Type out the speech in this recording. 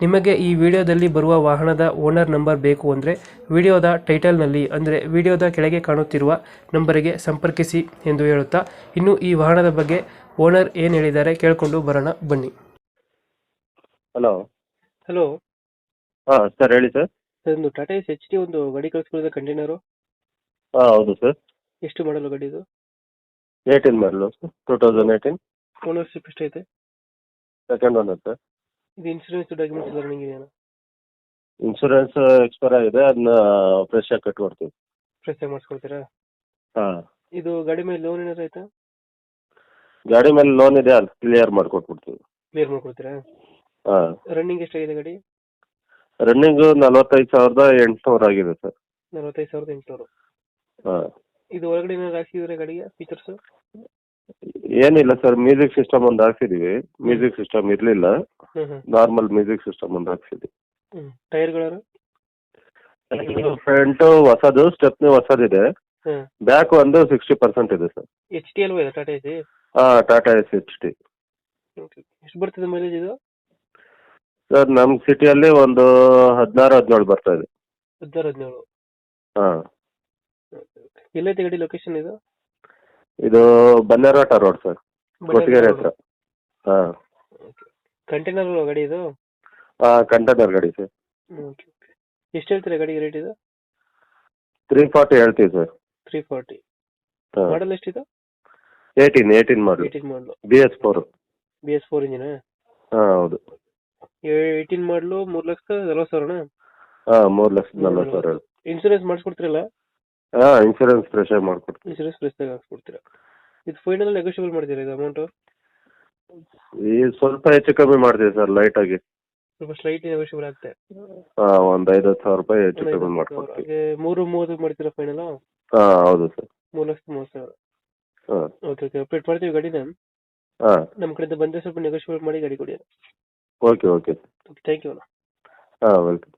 ನಿಮಗೆ ಈ ವಿಡಿಯೋದಲ್ಲಿ ಬರುವ ವಾಹನದ ಓನರ್ ನಂಬರ್ ಬೇಕು ಅಂದರೆ ವಿಡಿಯೋದ ಟೈಟಲ್ನಲ್ಲಿ ಅಂದರೆ ವಿಡಿಯೋದ ಕೆಳಗೆ ಕಾಣುತ್ತಿರುವ ನಂಬರಿಗೆ ಸಂಪರ್ಕಿಸಿ ಎಂದು ಹೇಳುತ್ತಾ ಇನ್ನು ಈ ವಾಹನದ ಬಗ್ಗೆ ಓನರ್ ಏನು ಹೇಳಿದ್ದಾರೆ ಕೇಳಿಕೊಂಡು ಬರೋಣ ಬನ್ನಿ. ಹಲೋ ಹಲೋ ಹಾಂ ಸರ್ ಹೇಳಿ ಸರ್ ಒಂದು ಟಾಟಾ ಎಸ್ ಎಚ್ ಡಿ ಒಂದು ಗಾಡಿ ಕಳಿಸ್ಕೊಳ್ಳಿದ ಕಂಟೈನರು? ಹಾಂ ಹೌದು ಸರ್ ಎಷ್ಟು ಮಾಡಲು ಗಾಡಿ ಇದು eighteen model two thousand eighteen ownership ಎಷ್ಟೈತೆ? ಸೆಕೆಂಡ್ ಓನರ್ ಸರ್ ಇದು ಇನ್ಸೂರೆನ್ಸ್ ಡಾಕ್ಯುಮೆಂಟ್ಸ್ ರನ್ನಿಂಗ್ ಇದೆಯಾ? ಇನ್ಶೂರೆನ್ಸ್ ಎಕ್ಸ್ಪೈರ್ ಆಗಿದೆ ಅದನ್ನ ಫ್ರೆಶ್ ಆಗಿ ಕಟ್ಕೊಡ್ತೀವಿ. ಫ್ರೆಶ್ ಆಗಿ ಮಾಡಿಸ್ಕೊಡ್ತೀರಾ? ಹಾಂ. ಇದು ಗಾಡಿ ಮೇಲೆ ಲೋನ್ ಏನಾದ್ರು ಆಯ್ತಾ? ಗಾಡಿ ಮೇಲೆ ಲೋನ್ ಇದೆ ಅದು ಕ್ಲಿಯರ್ ಮಾಡ್ಕೊಟ್ಬಿಡ್ತೀವಿ. ಕ್ಲಿಯರ್ ಮಾಡ್ಕೊಡ್ತೀರಾ? ಹಾಂ. ರನ್ನಿಂಗ್ ಎಷ್ಟಾಗಿದೆ ಗಾಡಿ? ರನ್ನಿಂಗ್ ನಲ್ವತ್ತೈದು ಸಾವಿರದ ಎಂಟುನೂರು ಆಗಿದೆ ಸರ್. ನಲವತ್ತೈದು ಸಾವಿರದ ಎಂಟುನೂರು. ಹಾಂ. ಇದು ಒಳಗಡೆ ಏನಾದ್ರು ಹಾಕಿದ್ರೆ ಗಾಡಿಗೆ ಫೀಚರ್ಸ್ ಏನಿಲ್ಲ ಸರ್ ಮ್ಯೂಸಿಕ್ ಸಿಸ್ಟಮ್ ಒಂದು ಹಾಕ್ಸಿದೀವಿ. ಮ್ಯೂಸಿಕ್ ಸಿಸ್ಟಮ್ ಇರಲಿಲ್ಲ. ನಾರ್ಮಲ್ ಮ್ಯೂಸಿಕ್ ಸಿಸ್ಟಮ್ ಒಂದು ಹಾಕ್ಸಿದ್ವಿ. ಟೈರ್ಗಳು ಫ್ರಂಟ್ ಫ್ರಂಟು ಹೊಸದು ಸ್ಟೆಪ್ನಿ ಹೊಸದಿದೆ. ಬ್ಯಾಕ್ ಒಂದು ಸಿಕ್ಸ್ಟಿ ಪರ್ಸೆಂಟ್ ಇದೆ ಸರ್. ಎಚ್ ಟಿ ಅಲ್ವಾ ಇದೆ ಟಾಟಾ ಎಸಿ ಹಾ ಟಾಟಾ ಎಸ್ ಎಚ್ ಟಿ ಎಷ್ಟು ಬರ್ತದೆ ಮೈಲೇಜ್ ಇದು? ಸರ್ ನಮ್ಮ ಸಿಟಿಯಲ್ಲಿ ಒಂದು ಹದಿನಾರು ಹದಿನೇಳು ಬರ್ತಾ ಇದೆ. ಹದಿನಾರು ಹದಿನೇಳು. ಹಾಂ. ಎಲ್ಲೈತೆ ಗಾಡಿ ಲೊಕೇಶನ್ ಇದು? ಇದು ಬನ್ನೇರ್ವಾಟ ರೋಡ್ ಸರ್ ಕೊಟ್ಟಿಗೆರೆ ಹತ್ರ. ಹಾಂ. ಕಂಟೈನರ್ ಗಾಡಿ ಇದು? ಹಾಂ ಕಂಟೈನರ್ ಗಾಡಿ ಸರ್. ಎಷ್ಟು ಹೇಳ್ತೀರಾ ಗಾಡಿಗೆ ರೇಟ್ ಇದು? ತ್ರೀ ಫಾರ್ಟಿ ಹೇಳ್ತೀವಿ ಸರ್. Three forty. ಹಾಂ. ಮಾಡಲ್ ಎಷ್ಟಿದೆ? Eighteen eighteen model. Eighteen model. B S four. B S four ಇಂಜಿನ? ಹಾಂ ಹೌದು. ಏಯ್ಟೀನ್ ಮಾಡಲು ಮೂರು ಲಕ್ಷ ನಲ್ವತ್ತು ಸಾವಿರನಾ? ಹಾಂ ಮೂರು ಲಕ್ಷದ ನಲ್ವತ್ತು ಸಾವಿರ. ಇನ್ಸೂರೆನ್ಸ್ ಮಾಡಿಸ್ಕೊಡ್ತೀರಲ್ಲ? ಹಾಂ ಇನ್ಶೂರೆನ್ಸ್ ಫ್ರೆಶ್ ಆಗಿ ಇನ್ಶೂರೆನ್ಸ್ ಫ್ರೆಸ್ ಆಗಿ ಹಾಕ್ಸ್ಕೊಡ್ತೀರಾ? ಇದು ಫೈನಲ್ ನೆಗೋಷಿಯಬಲ್ ಮಾಡ್ತೀರಾ ಇದು ಅಮೌಂಟು ಈ ಸ್ವಲ್ಪ ಹೆಚ್ಚು ಕಮ್ಮಿ ಮಾಡ್ತೀವಿ ಸರ್ ಲೈಟ್ ಆಗಿ. ಸ್ವಲ್ಪ ಸ್ಲೈಟ್ ನೆಗೋಷಿಯಬಲ್ ಆಗುತ್ತೆ ಹಾಂ ಒಂದು ಹತ್ತು ಸಾವಿರ ರೂಪಾಯಿ ಹೆಚ್ಚು ಕಮ್ಮಿ ಮಾಡ್ಕೊಡ್ತೀವಿ. ಹಾಗೆ ಮೂರು ಮೂವತ್ತು ಮಾಡ್ತೀರಾ ಫೈನಲ್ ಹಾ ಹೌದು ಸರ್. ಮೂರು ಲಕ್ಷದ ಮೂವತ್ತು ಸಾವಿರ. ಹಾಂ. ಓಕೆ ಓಕೆ ಅಪ್ಡೇಟ್ ಮಾಡ್ತೀವಿ ಗಾಡಿನ? ಹಾ. ನಮ್ಮ ಕಡೆಯಿಂದ ಬಂದರೆ ಸ್ವಲ್ಪ ನೆಗೋಷಿಯಬಲ್ ಮಾಡಿ ಗಾಡಿ ಕೊಡಿ ಓಕೆ ಓಕೆ ಥ್ಯಾಂಕ್ ಯು ಹಾ ವೆಲ್ಕಮ್